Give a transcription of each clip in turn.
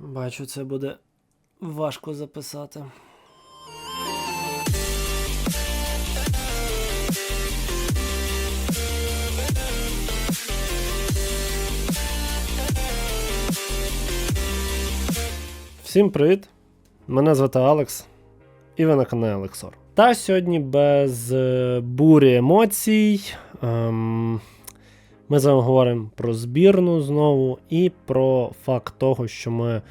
Бачу, це буде важко записати. Всім привіт! Мене звати Алекс, і ви на каналі Алексор. Та сьогодні без е, бурі емоцій. Ем, ми з вами говоримо про збірну знову і про факт того, що ми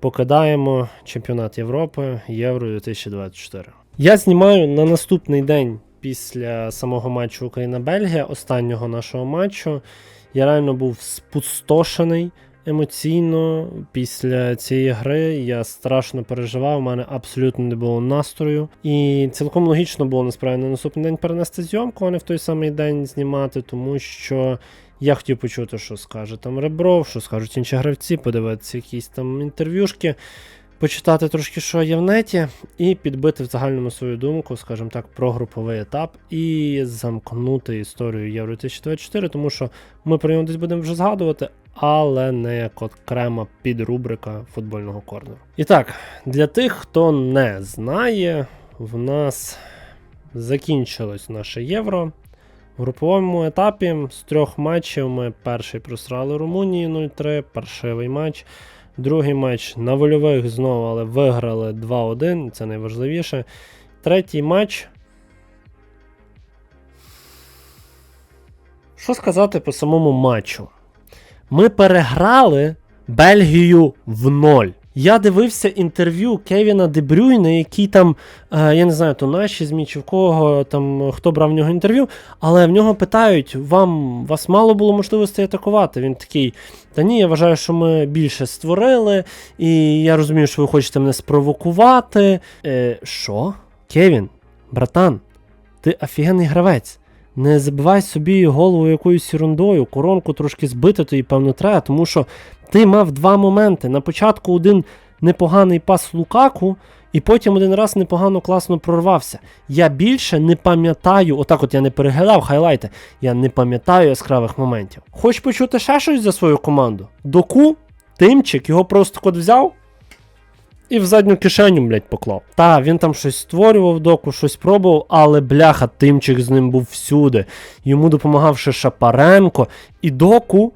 покидаємо чемпіонат Європи Євро 2024. Я знімаю на наступний день після самого матчу Україна-Бельгія, останнього нашого матчу. Я реально був спустошений емоційно після цієї гри. Я страшно переживав, у мене абсолютно не було настрою. І цілком логічно було насправді на наступний день перенести зйомку, а не в той самий день знімати, тому що я хотів почути, що скаже там Ребров, що скажуть інші гравці, подивитися якісь там інтерв'юшки. Почитати трошки, що є в неті, і підбити в загальному свою думку, скажімо так, про груповий етап і замкнути історію Євро 2024, тому що ми про нього десь будемо вже згадувати, але не як окрема підрубрика футбольного корнеру. І так, для тих, хто не знає, в нас закінчилось наше євро. В груповому етапі з трьох матчів ми перший просрали Румунії 0-3, паршивий матч. Другий матч на вольових знову, але виграли 2-1, це найважливіше. Третій матч. Що сказати по самому матчу? Ми переграли Бельгію в ноль. Я дивився інтерв'ю Кевіна Дебрюйна, який там, е, я не знаю, то наші ЗМІ чи в кого там хто брав в нього інтерв'ю, але в нього питають: вам вас мало було можливостей атакувати. Він такий. Та ні, я вважаю, що ми більше створили, і я розумію, що ви хочете мене спровокувати. Е, Що? Кевін, братан, ти офігенний гравець. Не забивай собі голову якоюсь ерундою, коронку трошки збити, то і певно треба, тому що ти мав два моменти. На початку один непоганий пас Лукаку, і потім один раз непогано класно прорвався. Я більше не пам'ятаю, отак от я не переглядав хайлайти, я не пам'ятаю яскравих моментів. Хочеш почути ще щось за свою команду? Доку, тимчик, його просто код взяв. І в задню кишеню, блядь, поклав. Та, він там щось створював доку, щось пробував, але бляха, тимчик з ним був всюди. Йому допомагав ще Шапаренко. І доку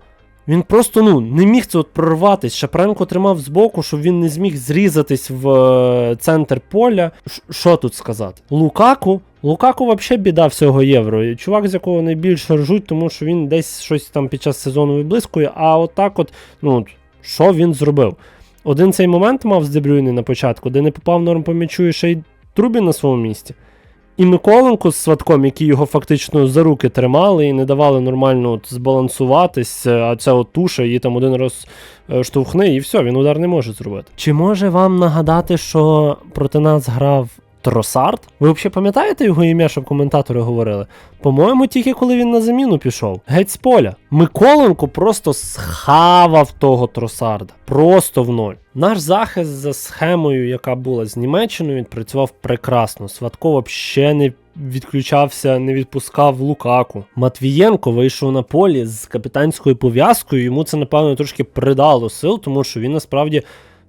він просто ну, не міг це от прорватись. Шапаренко тримав збоку, щоб він не зміг зрізатись в е, центр поля. Що тут сказати? Лукаку. Лукаку взагалі біда всього євро. Чувак, з якого найбільше ржуть, тому що він десь щось там під час сезону виблискує, а отак от, ну, от, що він зробив? Один цей момент мав з Дебрюйни на початку, де не попав норм по м'ячу і ще й Трубін на своєму місці. І Миколенко з Сватком, які його фактично за руки тримали і не давали нормально от збалансуватись, е, а ця от туша її там один раз е, штовхне, і все, він удар не може зробити. Чи може вам нагадати, що проти нас грав Тросард? Ви взагалі пам'ятаєте його ім'я, щоб коментатори говорили? По-моєму, тільки коли він на заміну пішов. Геть з поля. Миколенко просто схавав того Тросарда. Просто в ноль. Наш захист за схемою, яка була з Німеччиною, відпрацював прекрасно. Сватко взагалі не відключався, не відпускав Лукаку. Матвієнко вийшов на полі з капітанською пов'язкою. Йому це, напевно, трошки придало сил, тому що він насправді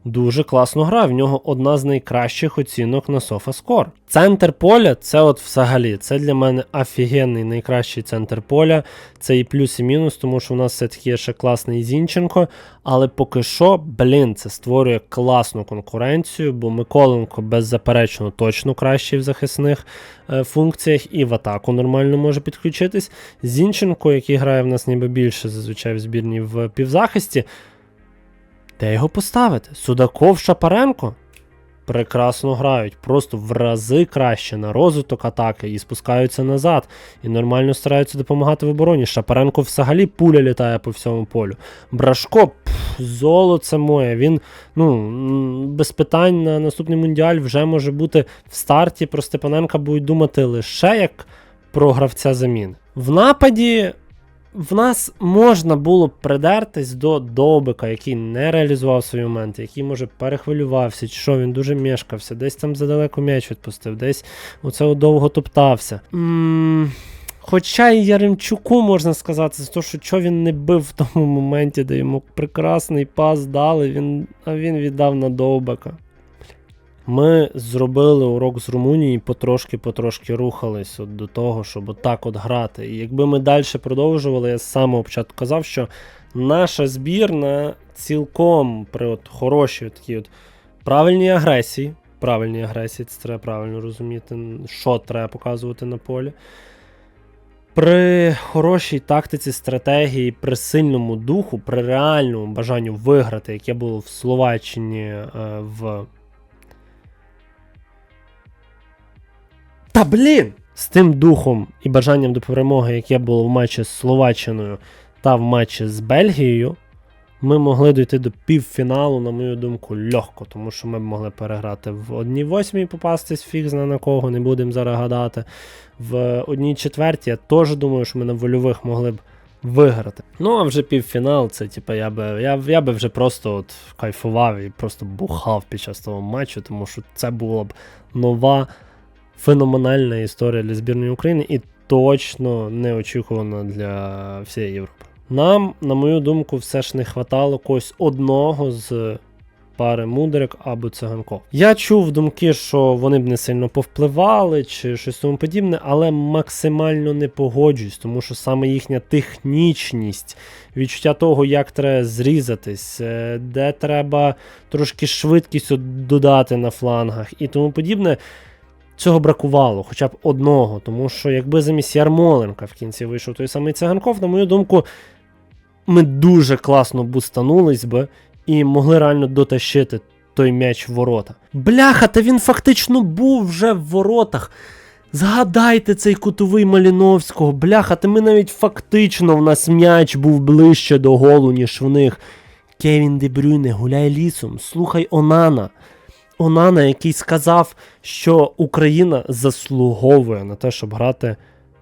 дуже класно грав. В нього одна з найкращих оцінок на SofaScore. Центр поля це от взагалі. Це для мене офігенний найкращий центр поля. Це і плюс, і мінус, тому що у нас все-таки є ще класний Зінченко. Але поки що, блін, це створює класну конкуренцію, бо Миколенко беззаперечно точно кращий в захисних е, функціях і в атаку нормально може підключитись. Зінченко, який грає в нас ніби більше зазвичай в збірні в півзахисті. Де його поставити? Судаков Шапаренко? Прекрасно грають, просто в рази краще на розвиток атаки і спускаються назад, і нормально стараються допомагати в обороні. Шапаренко взагалі пуля літає по всьому полю. Брашко, пф, золоце моє. Він ну, без питань на наступний мундіаль вже може бути в старті. Про Степаненка будуть думати лише як про гравця замін. В нападі в нас можна було б придертись до Довбика, який не реалізував свої моменти, який, може, перехвилювався, чи що він дуже мешкався, десь там задалеко м'яч відпустив, десь оце довго топтався. м Хоча і Яремчуку можна сказати, за те, що чого він не бив в тому моменті, де йому прекрасний пас дали, він, а він віддав на довбака. Ми зробили урок з Румунії потрошки-потрошки рухались от до того, щоб отак от грати. І якби ми далі продовжували, я з самого початку казав, що наша збірна цілком при от хорошій такій от правильній агресії. Правильній агресії, це треба правильно розуміти, що треба показувати на полі. При хорошій тактиці, стратегії, при сильному духу, при реальному бажанню виграти, яке було в Словаччині е, в. Та блін! З тим духом і бажанням до перемоги, яке було в матчі з Словаччиною та в матчі з Бельгією, ми могли дійти до півфіналу, на мою думку, легко, тому що ми б могли переграти в одній восьмій попастись, фіг зна на кого, не будемо зараз гадати. В одній четвертій я теж думаю, що ми на вольових могли б виграти. Ну, а вже півфінал, це типу, я би я, я би вже просто от кайфував і просто бухав під час того матчу, тому що це була б нова феноменальна історія для збірної України і точно неочікувана для всієї Європи. Нам, на мою думку, все ж не хватало когось одного з пари Мудрик або Циганков. Я чув думки, що вони б не сильно повпливали чи щось тому подібне, але максимально не погоджуюсь, тому що саме їхня технічність, відчуття того, як треба зрізатись, е, де треба трошки швидкість додати на флангах і тому подібне. Цього бракувало, хоча б одного, тому що якби замість Ярмоленка в кінці вийшов той самий циганков, на мою думку, ми дуже класно бустанулись би і могли реально дотащити той м'яч в ворота. Бляха, та він фактично був вже в воротах. Згадайте цей кутовий Маліновського, бляха, та ми навіть фактично в нас м'яч був ближче до голу, ніж в них. Кевін Дебрюйне, гуляй лісом, слухай Онана. Онана, який сказав, що Україна заслуговує на те, щоб грати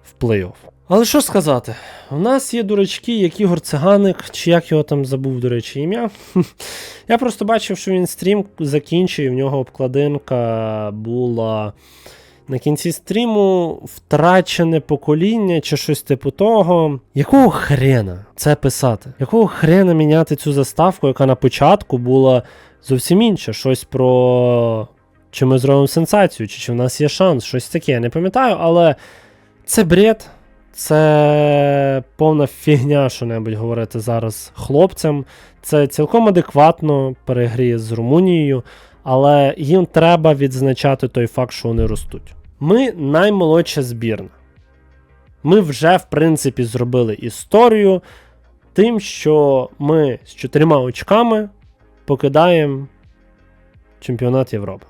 в плей-офф. Але що сказати? У нас є дурачки, як Ігор Циганик, чи як його там забув, до речі, ім'я. Я просто бачив, що він стрім закінчує, в нього обкладинка була. На кінці стріму втрачене покоління чи щось типу того. Якого хрена це писати? Якого хрена міняти цю заставку, яка на початку була зовсім інша? Щось про чи ми зробимо сенсацію, чи чи в нас є шанс, щось таке. Я не пам'ятаю, але це бред. Це повна фігня, що небудь говорити зараз хлопцям. Це цілком адекватно перегріє з Румунією, але їм треба відзначати той факт, що вони ростуть. Ми наймолодша збірна. Ми вже, в принципі, зробили історію тим, що ми з чотирма очками покидаємо чемпіонат Європи.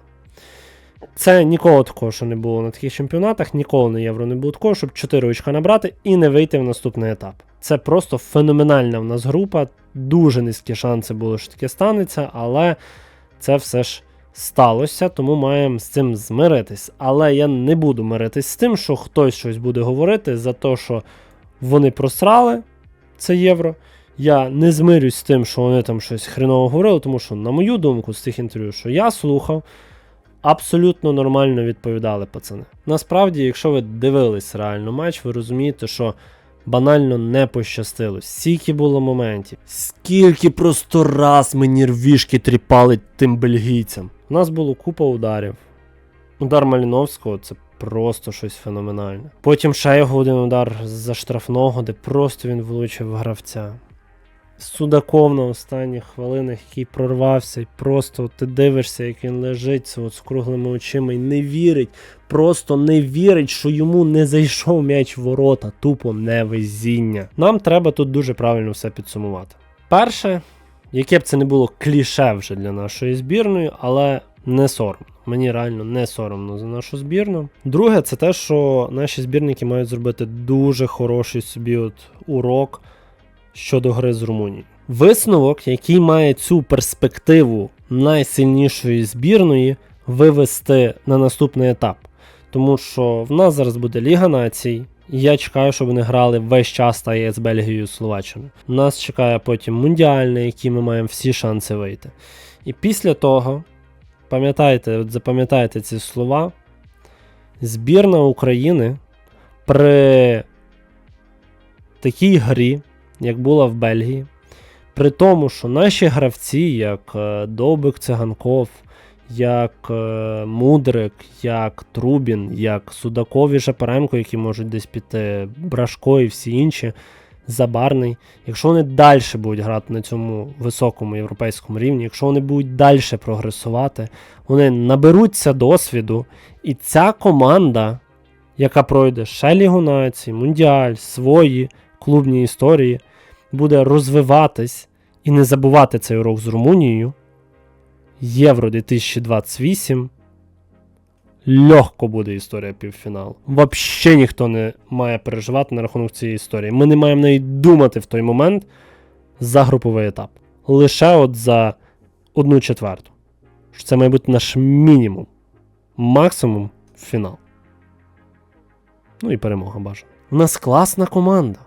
Це ніколи такого, що не було на таких чемпіонатах, ніколи на євро не було такого, щоб 4 очка набрати і не вийти в наступний етап. Це просто феноменальна в нас група. Дуже низькі шанси були, що таке станеться, але це все ж сталося, тому маємо з цим змиритись. Але я не буду миритись з тим, що хтось щось буде говорити за те, що вони просрали це євро. Я не змирюсь з тим, що вони там щось хреново говорили, тому що, на мою думку, з тих інтерв'ю, що я слухав абсолютно нормально відповідали пацани. Насправді, якщо ви дивились реально матч, ви розумієте, що банально не пощастило. Скільки було моментів, скільки просто раз ми нервішки тріпали тим бельгійцям. У нас було купа ударів. Удар Маліновського це просто щось феноменальне. Потім ще його один удар за штрафного, де просто він влучив гравця. Судаков на останніх хвилинах, який прорвався, і просто ти дивишся, як він лежить от з круглими очима і не вірить, просто не вірить, що йому не зайшов м'яч в ворота, тупо невезіння. Нам треба тут дуже правильно все підсумувати. Перше, яке б це не було кліше вже для нашої збірної, але не соромно. Мені реально не соромно за нашу збірну. Друге, це те, що наші збірники мають зробити дуже хороший собі от урок щодо гри з Румунією. Висновок, який має цю перспективу найсильнішої збірної, вивести на наступний етап. Тому що в нас зараз буде Ліга націй. І я чекаю, щоб вони грали весь час та є з Бельгією Словаччиною. Нас чекає потім Мундіальний, який ми маємо всі шанси вийти. І після того, пам'ятайте, запам'ятайте ці слова, збірна України при такій грі, як була в Бельгії, при тому, що наші гравці, як е, Довбик Циганков, як е, Мудрик, як Трубін, як Судаков і Шапаренко, які можуть десь піти, Брашко і всі інші, Забарний. Якщо вони далі будуть грати на цьому високому європейському рівні, якщо вони будуть далі прогресувати, вони наберуться досвіду, і ця команда, яка пройде ще Лігу націй, Мундіаль, свої клубні історії, буде розвиватись і не забувати цей урок з Румунією. Євро 2028. Легко буде історія півфіналу. Взагалі ніхто не має переживати на рахунок цієї історії. Ми не маємо навіть думати в той момент за груповий етап. Лише от за одну четверту. Що це має бути наш мінімум. Максимум фінал. Ну і перемога бажана. У нас класна команда.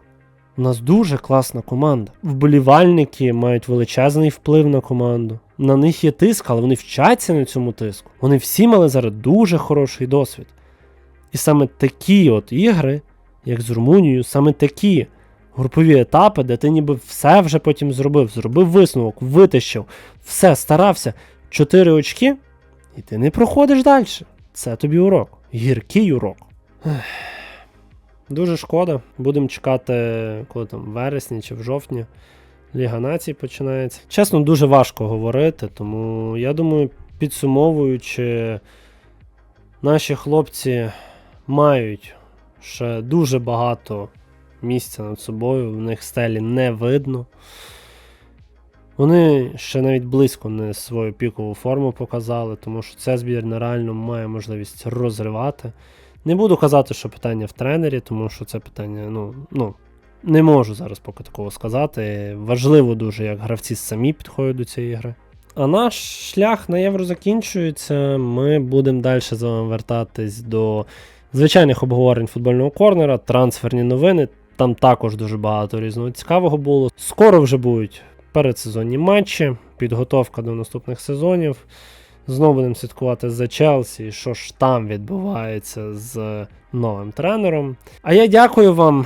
У нас дуже класна команда. Вболівальники мають величезний вплив на команду. На них є тиск, але вони вчаться на цьому тиску. Вони всі мали зараз дуже хороший досвід. І саме такі от ігри, як з Румунією, саме такі групові етапи, де ти ніби все вже потім зробив, зробив висновок, витащив, все, старався. Чотири очки, і ти не проходиш далі. Це тобі урок. Гіркий урок. Дуже шкода. Будемо чекати, коли там в вересні чи в жовтні Ліга націй починається. Чесно, дуже важко говорити, тому я думаю, підсумовуючи, наші хлопці мають ще дуже багато місця над собою, в них стелі не видно. Вони ще навіть близько не свою пікову форму показали, тому що ця збірна реально має можливість розривати. Не буду казати, що питання в тренері, тому що це питання, ну, ну, не можу зараз поки такого сказати. Важливо дуже, як гравці самі підходять до цієї гри. А наш шлях на євро закінчується. Ми будемо далі з вами вертатись до звичайних обговорень футбольного корнера, трансферні новини. Там також дуже багато різного цікавого було. Скоро вже будуть передсезонні матчі, підготовка до наступних сезонів. Знову будемо слідкувати за Челсі, що ж там відбувається з новим тренером. А я дякую вам,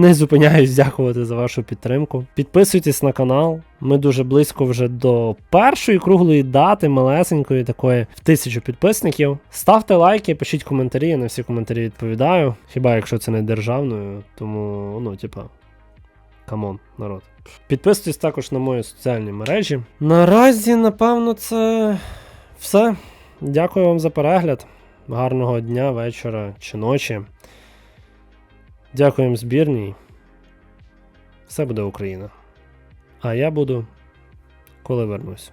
не зупиняюсь дякувати за вашу підтримку. Підписуйтесь на канал. Ми дуже близько вже до першої круглої дати, малесенької такої в тисячу підписників. Ставте лайки, пишіть коментарі, я на всі коментарі відповідаю. Хіба якщо це не державною, тому, ну, типа. Камон, народ. Підписуйтесь також на мої соціальні мережі. Наразі, напевно, це все. Дякую вам за перегляд. Гарного дня, вечора чи ночі. Дякуємо збірній. Все буде Україна. А я буду, коли вернусь.